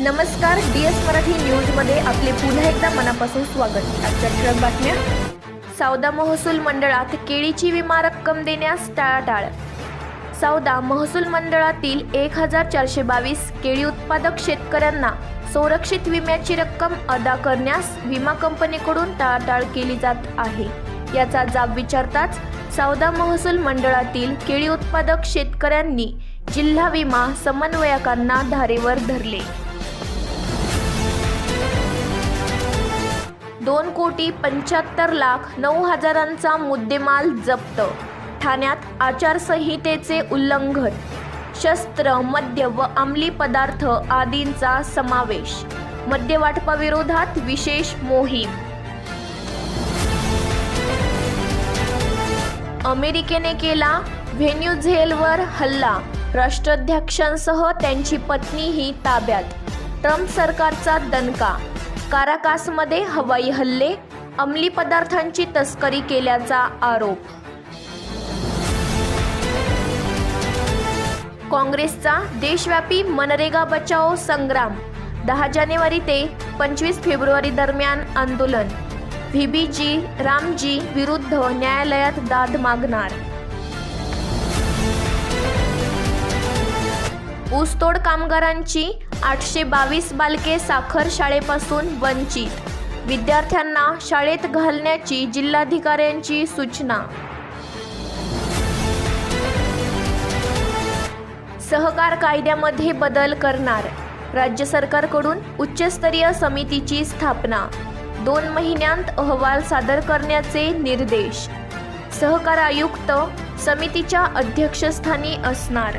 नमस्कार D S Marathi न्यूजमध्ये आपले पुन्हा एकदा मनापासून स्वागत. आजच्या ठळक बातम्या. सावदा महसूल मंडळात केळीची विमा रक्कम देण्यास टाळाटाळ. सावदा महसूल मंडळातील एक हजार चारशे बावीस केळी उत्पादक शेतकऱ्यांना संरक्षित विम्याची रक्कम अदा करण्यास विमा कंपनीकडून टाळाटाळ केली जात आहे. याचा जाब विचारताच सावदा महसूल मंडळातील केळी उत्पादक शेतकऱ्यांनी जिल्हा विमा समन्वयकांना धारेवर धरले. दोन कोटी पंच्याहत्तर लाख नऊ हजारांचा मुद्देमाल जप्त. ठाण्यात आचारसंहितेचे उल्लंघन. शस्त्र मद्य व अंमली पदार्थ आदींचा समावेश. मद्यवाटपाविरोधात विशेष मोहीम. अमेरिकेने केला व्हेन्युझेलवर हल्ला. राष्ट्राध्यक्षांसह त्यांची पत्नीही ताब्यात. ट्रम्प सरकारचा दणका. काराकासमध्ये हवाई हल्ले अंमली पदार्थांची तस्करी केल्याचा आरोप. काँग्रेसचा देशव्यापी मनरेगा बचाओ संग्राम. दहा जानेवारी ते पंचवीस फेब्रुवारी दरम्यान आंदोलन. व्हीबीजी रामजी विरुद्ध न्यायालयात दाद मागणार. ऊसतोड कामगारांची आठशे बावीस बालके साखर शाळेपासून वंचित. विद्यार्थ्यांना शाळेत घालण्याची जिल्हाधिकाऱ्यांची सूचना. सहकार कायद्यामध्ये बदल करणार. राज्य सरकारकडून उच्चस्तरीय समितीची स्थापना. दोन महिन्यांत अहवाल सादर करण्याचे निर्देश. सहकार आयुक्त समितीच्या अध्यक्षस्थानी असणार.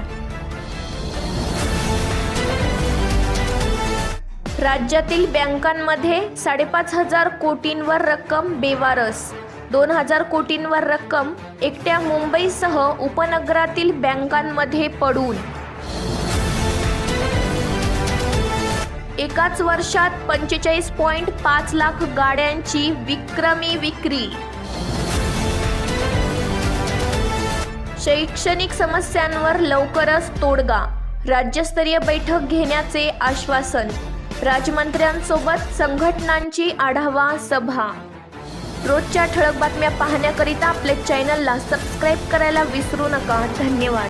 राज्यातील बँकांमध्ये साडेपाच हजार कोटींवर रक्कम बेवारस. दोन हजार कोटींवर रक्कम एकट्या मुंबईसह उपनगरातील बँकांमध्ये पडून. एकाच वर्षात पंचेचाळीस पॉईंट पाच लाख गाड्यांची विक्रमी विक्री. शैक्षणिक समस्यांवर लवकरच तोडगा. राज्यस्तरीय बैठक घेण्याचे आश्वासन. राजमंत्र्यांसोबत संघटनांची आढावा सभा. रोजच्या ठळक बातम्या पाहण्याकरिता आपल्या चॅनलला सबस्क्राईब करायला विसरू नका. धन्यवाद.